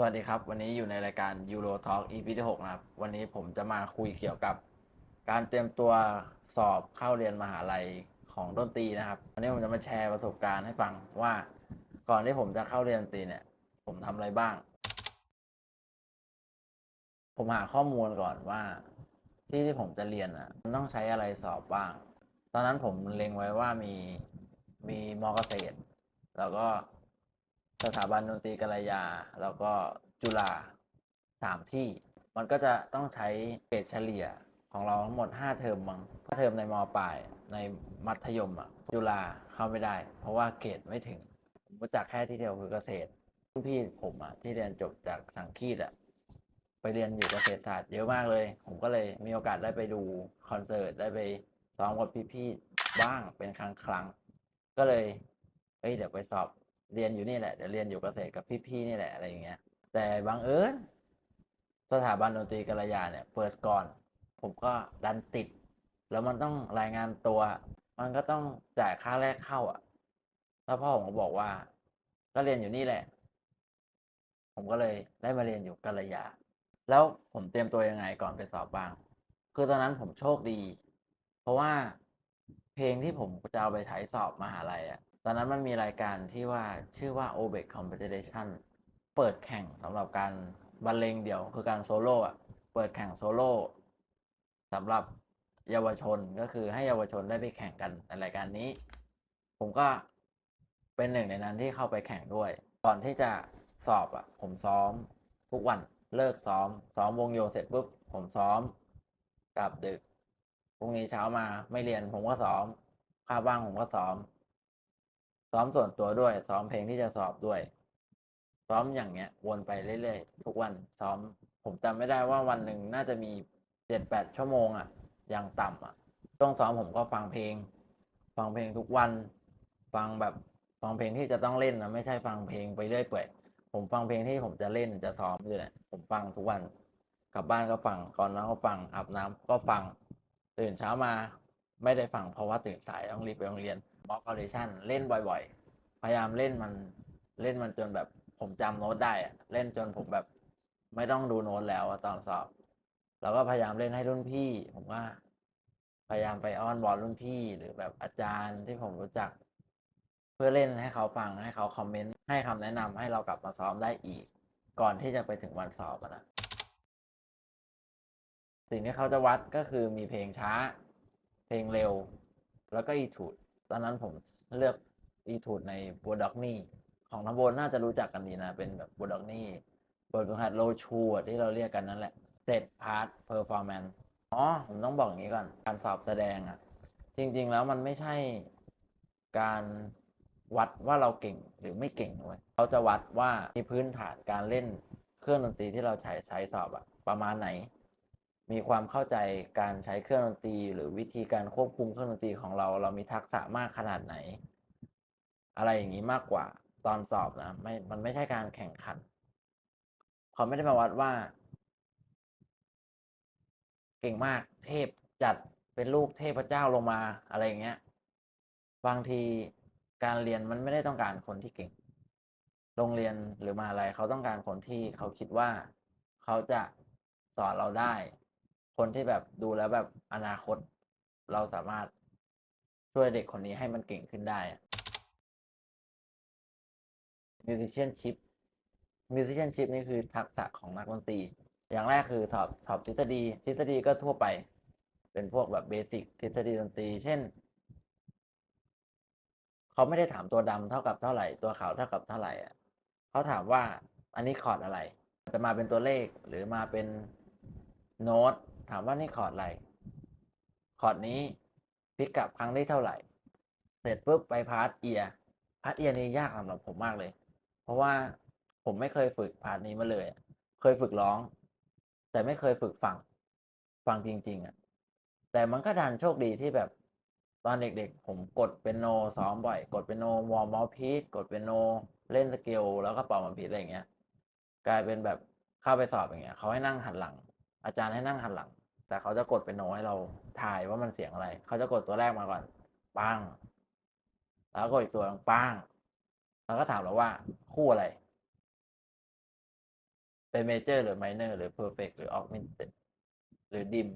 สวัสดีครับ วันนี้อยู่ในรายการ Euro Talk EP ที่6นะครับ วันนี้ผมจะมาคุยเกี่ยวกับ การเตรียมตัวสอบเข้าเรียนมหาลัยของดนตรีนะครับวันนี้ผมจะมาแชร์ประสบการณ์ให้ฟังว่า ก่อนที่ผมจะเข้าเรียนดนตรีเนี่ย ผมทำอะไรบ้าง ผมหาข้อมูลก่อนว่า ที่ที่ผมจะเรียนอะมันต้องใช้อะไรสอบบ้าง ตอนนั้นผมเล็งไว้ว่ามีมีมอเกษตร แล้วก็ สถาบันดนตรีกัลยา แล้วก็จุฬาสามที่ มันก็จะต้องใช้เกรดเฉลี่ยของเราทั้งหมด 5 เทอมมั้งถ้าเทอมในมปลายในมัธยมอะจุฬาเข้าไม่ได้ เพราะว่าเกรดไม่ถึงผมรู้จักแค่ที่เดียวคือเกษตรรุ่นพี่ผมอะที่เรียนจบจากสังคีตอะไปเรียนอยู่เกษตรศาสตร์เยอะมากเลย ผมก็เลยมีโอกาสได้ไปดูคอนเสิร์ตได้ไปซ้อมกับพี่ๆบ้างเป็นครั้งครั้งก็เลยเอ้ยเดี๋ยวไปสอบ เรียนอยู่นี่แหละเดี๋ยวเรียนอยู่เกษตรกับพี่ๆนี่แหละอะไรอย่างเงี้ย แต่บังเอิญสถาบันดนตรีกัลยาเนี่ย เปิดก่อน ผมก็ดันติด แล้วมันต้องรายงานตัว มันก็ต้องจ่ายค่าแรกเข้าอะแล้วพ่อผมก็บอกว่า ก็เรียนอยู่นี่แหละ ผมก็เลยได้มาเรียนอยู่กัลยา แล้วผมเตรียมตัวยังไงก่อนไปสอบบ้าง คือตอนนั้นผมโชคดี เพราะว่าเพลงที่ผมจะเอาไปใช้สอบมหาลัยอะ อนนั้นมันมีรายการที่ว่าชื่อว่า o b e c Competition เปิดแข่งสำหรับการบรรเลงเดี่ยวคือการโซโล่อะเปิดแข่งโซโล่สำหรับเยาวชนก็คือให้เยาวชนได้ไปแข่งกันในรายการนี้ ผมก็เป็นหนึ่งในนั้นที่เข้าไปแข่งด้วย ก่อนที่จะสอบอะผมซ้อมทุกวันเลิกซ้อม ซ้อมวงโยเสร็จปุ๊บผมซ้อมกลับดึกพรุ่งนี้เช้ามาไม่เรียนผมก็ซ้อมคาบว่างผมก็ซ้อม ซ้อมส่วนตัวด้วย ซ้อมเพลงที่จะสอบด้วย ซ้อมอย่างเงี้ย วนไปเรื่อยๆ ทุกวันซ้อม ผมจำไม่ได้ว่าวันหนึ่งน่าจะมีเจ็ดแปดชั่วโมงอะ อย่างต่ำอะช่วงซ้อมผมก็ฟังเพลง ฟังเพลงทุกวัน ฟังแบบฟังเพลงที่จะต้องเล่นนะไม่ใช่ฟังเพลงไปเรื่อยเปื่อยผมฟังเพลงที่ผมจะเล่นจะซ้อมด้วยแหละผมฟังทุกวัน กลับบ้านก็ฟังก่อนนอนก็ฟังอาบน้ำก็ฟัง ตื่นเช้ามาไม่ได้ฟังเพราะว่าตื่นสายต้องรีบไปโรงเรียน บล็อกออเดชั่นเล่นบ่อย ๆ พยายามเล่นมันเล่นมันจนแบบผมจำโน้ตได้อะเล่นจนผมแบบ ไม่ต้องดูโน้ตแล้วตอนสอบ แล้วก็พยายามเล่นให้รุ่นพี่ ผมว่า พยายามไปอ้อนวอนรุ่นพี่หรือแบบอาจารย์ที่ผมรู้จัก เพื่อเล่นให้เขาฟังให้เขาคอมเมนต์ให้คำแนะนำให้เรากลับมาซ้อมได้อีก ก่อนที่จะไปถึงวันสอบนะสิ่งที่เขาจะวัดก็คือมีเพลงช้า เพลงเร็ว แล้วก็อีทูด ตอนนั้นผมเลือกอีทูดในบัวด็อกนี่ ของทั้งบนน่าจะรู้จักกันดีนะ เป็นแบบบัวด็อกนี่บทฝึกหัดโลชูที่เราเรียกกันนั่นแหละเสร็จพาร์ทเพอร์ฟอร์แมนอ๋อ ผมต้องบอกอย่างนี้ก่อน การสอบแสดงอะจริง ๆ แล้วมันไม่ใช่การวัดว่าเราเก่งหรือไม่เก่งเว้ยเขาจะวัดว่ามีพื้นฐานการเล่นเครื่องดนตรีที่เราใช้ใช้สอบอะประมาณไหน มีความเข้าใจการใช้เครื่องดนตรี หรือวิธีการควบคุมเครื่องดนตรีของเรา เรามีทักษะมากขนาดไหน อะไรอย่างนี้มากกว่าตอนสอบนะไม่มันไม่ใช่การแข่งขันเขาไม่ได้มาวัดว่า เก่งมากเทพจัดเป็นลูกเทพเจ้าลงมาอะไรอย่างเงี้ย บางทีการเรียนมันไม่ได้ต้องการคนที่เก่ง โรงเรียนหรือมหาลัยเขาต้องการคนที่เขาคิดว่าเขาจะสอนเราได้ คนที่แบบดูแล้วแบบอนาคตเราสามารถช่วยเด็กคนนี้ให้มันเก่งขึ้นได้ musicianship musicianship นี่คือทักษะของนักดนตรี อย่างแรกคือสอบสอบทฤษฎี ทฤษฎีก็ทั่วไป เป็นพวกแบบเบสิกทฤษฎีดนตรี เช่น เขาไม่ได้ถามตัวดำเท่ากับเท่าไหร่ ตัวขาวเท่ากับเท่าไหร่อะเขาถามว่าอันนี้คอร์ดอะไร จะมาเป็นตัวเลขหรือมาเป็นโน้ต ถามว่านี่คอร์ดอะไรคอร์ดนี้พลิกกลับครั้งได้เท่าไหร่ เสร็จปุ๊บไปพาร์ทเอียพาร์ทเอียนี่ยากสำหรับผมมากเลย เพราะว่าผมไม่เคยฝึกพาร์ทนี้มาเลย เคยฝึกร้อง แต่ไม่เคยฝึกฟังฟังจริง ๆอะแต่มันก็ดันโชคดีที่แบบตอนเด็กๆ ผมกดเป็นโนซ้อมบ่อย กดเป็นโนวอร์มอลพีทกดเป็นโนเล่นสเกลแล้วก็เป่ามันพีทอะไรอย่างเงี้ย กลายเป็นแบบเข้าไปสอบอย่างเงี้ยเขาให้นั่งหันหลัง อาจารย์ให้นั่งหันหลัง แต่เขาจะกดเป็นโนให้เราถ่ายว่ามันเสียงอะไร เขาจะกดตัวแรกมาก่อน ปัง แล้วก็อีกตัวปังแล้วก็ถามเราว่าคู่อะไร เป็นเมเจอร์หรือไมเนอร์หรือเพอร์เฟกหรือออกเมนเตหรือดิม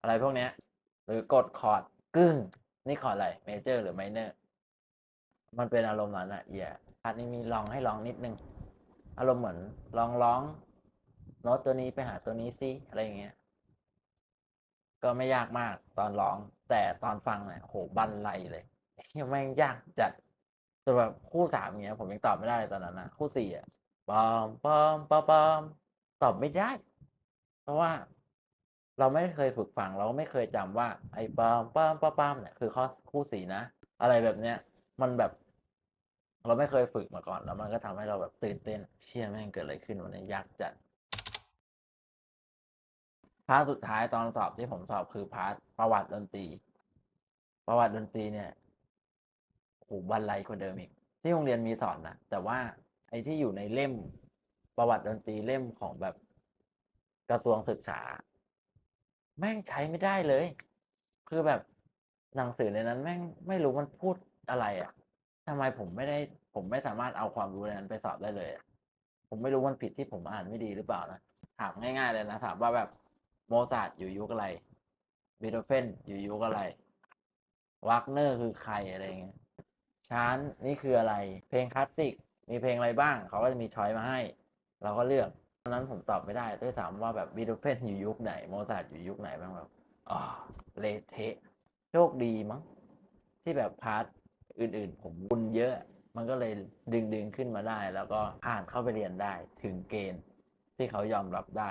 อะไรพวกเนี้ยหรือกดคอร์ดกึ้ง นี่คอร์ดอะไรเมเจอร์หรือไมเนอร์มันเป็นอารมณ์นั้นอะเอียพาร์ทนี้มีลองให้ลองนิดนึง อารมณ์เหมือนลองร้อง โน้ตตัวนี้ไปหาตัวนี้สิอะไรอย่างเงี้ย ก็ไม่ยากมากตอนร้อง แต่ตอนฟังเนี่ยโหบันไลเลยยังแม่งยากจัดแต่แบบคู่สามเงี้ย ผมยังตอบไม่ได้เลยตอนนั้นนะคู่สี่อะปอมปอมปอมปอมตอบไม่ได้ เพราะว่าเราไม่เคยฝึกฟังเราไม่เคยจำว่า ไอ้ปอมปอมปอมปอมเนี่ยคือข้อคู่สี่นะอะไรแบบเนี้ย มันแบบ เราไม่เคยฝึกมาก่อน แล้วมันก็ทำให้เราแบบตื่นเต้น เชี่ยแม่งเกิดอะไรขึ้นวันนี้ยากจัด พาร์ทสุดท้ายตอนสอบที่ผมสอบคือพาร์ทประวัติดนตรี ประวัติดนตรีเนี่ยโหบันไลกว่าเดิมอีก ที่โรงเรียนมีสอนนะแต่ว่าไอ้ที่อยู่ในเล่มประวัติดนตรีเล่มของแบบกระทรวงศึกษา แม่งใช้ไม่ได้เลย คือแบบหนังสือในนั้น แม่งไม่รู้มันพูดอะไรอะ่ะทำไมผมไม่ได้ ผมไม่สามารถเอาความรู้ในนั้นไปสอบได้เลย ผมไม่รู้มันผิดที่ผมอ่านไม่ดีหรือเปล่านะถามง่ายๆเลยนะถามว่าแบบ โมซาร์ทอยู่ยุคอะไรบีโธเฟนอยู่ยุคอะไรวักเนอร์คือใครอะไรเงี้ยชานนี่คืออะไร เพลงคลาสสิก มีเพลงอะไรบ้าง เขาก็จะมีช้อยมาให้ เราก็เลือกตอนนั้นผมตอบไม่ได้ด้วยซ้ำว่าแบบบีโธเฟนอยู่ยุคไหนโมซาร์ทอยู่ยุคไหนบ้างแบบอ๋อเลเทะโชคดีมั้งที่แบบพาร์ทอื่นๆ ผมบุญเยอะ มันก็เลยดึงดึงขึ้นมาได้ แล้วก็ผ่านเข้าไปเรียนได้ถึงเกณฑ์ที่เขายอมรับได้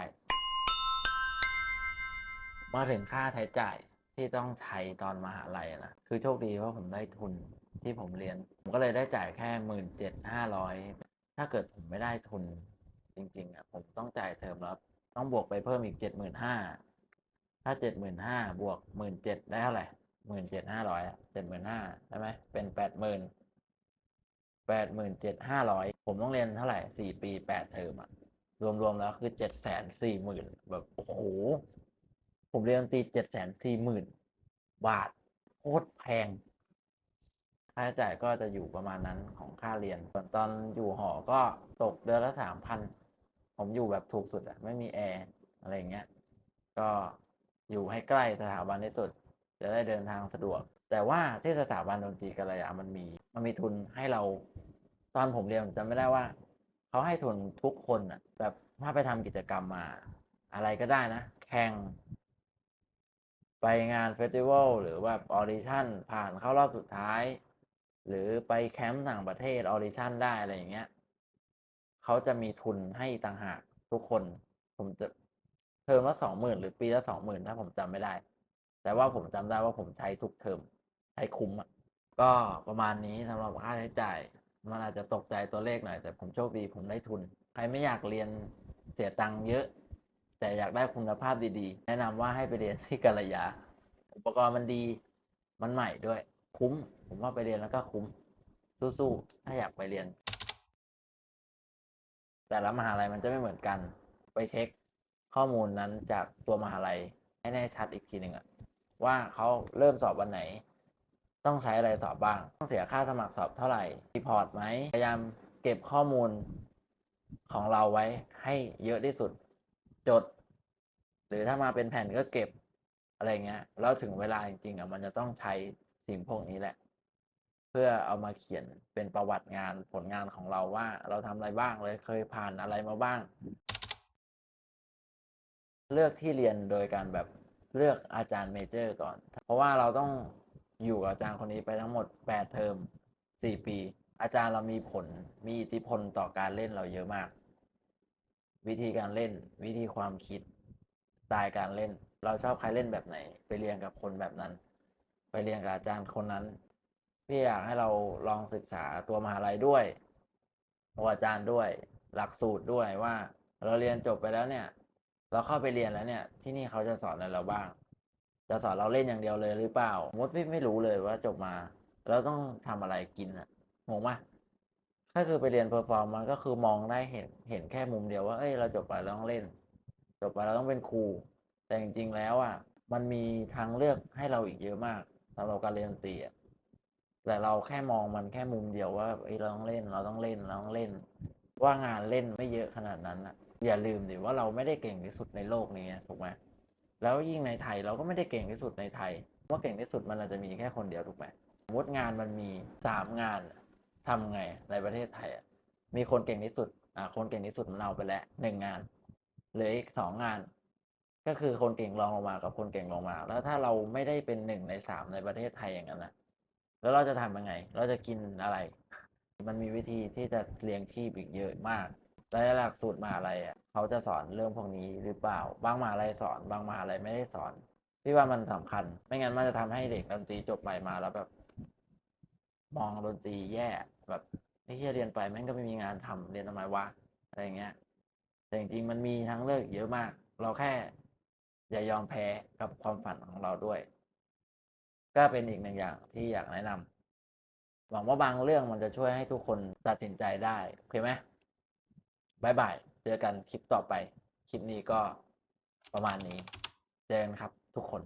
มาถึงค่าใช้จ่ายที่ต้องใช้ตอนมหาลัยนะคือโชคดีเพราะผมได้ทุนที่ผมเรียน ผมก็เลยได้จ่ายแค่หมื่นเจ็ดห้าร้อยถ้าเกิดผมไม่ได้ทุนจริงๆอะผมต้องจ่ายเทอมแล้วต้องบวกไปเพิ่มอีกเจ็ดหมื่นห้าถ้าเจ็ดหมื่นห้าบวกหมื่นเจ็ดได้เท่าไหร่หมื่นเจ็ดห้าร้อยอะเจ็ดหมื่นห้าใช่ไหมเป็นแปดหมื่นแปดหมื่นเจ็ดห้าร้อยผมต้องเรียนเท่าไหร่สี่ปีแปดเทอมอะรวมๆแล้วคือเจ็ดแสนสี่หมื่นแบบโอ้โห ผมเรียนตีเจ็ดแสนสี่หมื่นบาทโคตรแพง ค่าใช้จ่ายก็จะอยู่ประมาณนั้นของค่าเรียนส่วนตอนอยู่หอก็ตกเดือนละสามพันผมอยู่แบบถูกสุดอะไม่มีแอร์อะไรเงี้ย ก็อยู่ให้ใกล้สถาบันที่สุด จะได้เดินทางสะดวก แต่ว่าที่สถาบันดนตรีกัลยามันมีมันมีทุนให้เรา ตอนผมเรียนจำไม่ได้ว่าเขาให้ทุนทุกคนอะแบบถ้าไปทำกิจกรรมมา อะไรก็ได้นะ แข่ง ไปงานเฟสติวัลหรือว่าออดิชั่นผ่านเข้ารอบสุดท้าย หรือไปแคมป์ต่างประเทศออดิชั่นได้อะไรอย่างเงี้ยเขาจะมีทุนให้ต่างหากทุกคน ผมจะเทอมละสองหมื่นหรือปีละสองหมื่นถ้าผมจำไม่ได้ แต่ว่าผมจำได้ว่าผมใช้ทุกเทอมใช้คุ้มอะก็ประมาณนี้สำหรับค่าใช้จ่ายมันอาจจะตกใจตัวเลขหน่อย แต่ผมโชคดีผมได้ทุน ใครไม่อยากเรียนเสียตังค์เยอะ แต่อยากได้คุณภาพดีๆ แนะนำว่าให้ไปเรียนที่กัลยา อุปกรณ์มันดี มันใหม่ด้วย คุ้ม ผมว่าไปเรียนแล้วก็คุ้ม สู้ๆ ถ้าอยากไปเรียน แต่ละมหาลัยมันจะไม่เหมือนกัน ไปเช็คข้อมูลนั้นจากตัวมหาลัยให้แน่ชัดอีกทีหนึ่งอะว่าเขาเริ่มสอบวันไหน ต้องใช้อะไรสอบบ้าง ต้องเสียค่าสมัครสอบเท่าไหร่รีพอร์ตไหม พยายามเก็บข้อมูลของเราไว้ให้เยอะที่สุด จด หรือถ้ามาเป็นแผ่นก็เก็บอะไรเงี้ยแล้วถึงเวลาจริงๆอะมันจะต้องใช้สิ่งพวกนี้แหละ เพื่อเอามาเขียนเป็นประวัติงานผลงานของเราว่า เราทำอะไรบ้างเลยเคยผ่านอะไรมาบ้าง เลือกที่เรียนโดยการแบบเลือกอาจารย์เมเจอร์ก่อน เพราะว่าเราต้องอยู่กับอาจารย์คนนี้ไปทั้งหมดแปดเทอมสี่ปี อาจารย์เรามีผลมีอิทธิพลต่อการเล่นเราเยอะมาก วิธีการเล่นวิธีความคิด ตล์การเล่น เราชอบใครเล่นแบบไหน ไปเรียนกับคนแบบนั้น ไปเรียนกับอาจารย์คนนั้น พี่อยากให้เราลองศึกษาตัวมหาลัยด้วยตัวอาจารย์ด้วย หลักสูตรด้วยว่า เราเรียนจบไปแล้วเนี่ย เราเข้าไปเรียนแล้วเนี่ย ที่นี่เขาจะสอนอะไรเราบ้าง จะสอนเราเล่นอย่างเดียวเลยหรือเปล่าสมมติพี่ไม่รู้เลยว่าจบมาแล้วต้องทำอะไรกินอะงงปะถ้าคือไปเรียนเพอร์ฟอร์มมันก็คือมองได้เห็นเห็นแค่มุมเดียวว่า เอ้ย เราจบไปเราต้องเล่น จบไปเราต้องเป็นครู แต่จริง ๆ แล้วอะมันมีทางเลือกให้เราอีกเยอะมากสำหรับการเรียนดนตรีอะแต่เราแค่มองมันแค่มุมเดียวว่าเอ้เราต้องเล่นเราต้องเล่นเราต้องเล่น ว่างานเล่นไม่เยอะขนาดนั้นอะอย่าลืมดิว่าเราไม่ได้เก่งที่สุดในโลกนี้ถูกไหมแล้วยิ่งในไทยเราก็ไม่ได้เก่งที่สุดในไทยว่าเก่งที่สุดมันอาจจะมีแค่คนเดียวถูกไหมสมมติงานมันมีสามงานทำไงในประเทศไทยอะมีคนเก่งที่สุดอ่าคนเก่งที่สุดมันเอาไปแล้วหนึ่งงาน เหลืออีกสองงาน ก็คือคนเก่งรองลงมากับคนเก่งลงมา แล้วถ้าเราไม่ได้เป็นหนึ่งในสามในประเทศไทยอย่างนั้นนะแล้วเราจะทำยังไง เราจะกินอะไร มันมีวิธีที่จะเลี้ยงชีพอีกเยอะมากและหลักสูตรมหาลัยอะเขาจะสอนเรื่องพวกนี้หรือเปล่า บางมหาลัยสอนบางมหาลัยไม่ได้สอนพี่ว่ามันสำคัญ ไม่งั้นมันจะทำให้เด็กดนตรีจบใหม่มาแล้วแบบ มองดนตรีแย่แบบไอ้เหี้ยเรียนไปแม่งก็ไม่มีงานทำเรียนทำไมวะอะไรอย่างเงี้ย แต่จริงๆมันมีทั้งเลือกเยอะมาก เราแค่อย่ายอมแพ้กับความฝันของเราด้วย ก็เป็นอีกหนึ่งอย่างที่อยากแนะนำหวังว่าบางเรื่องมันจะช่วยให้ทุกคนตัดสินใจได้โอเคไหมบายบายเจอกันคลิปต่อไป คลิปนี้ก็ประมาณนี้ เจอกันครับทุกคน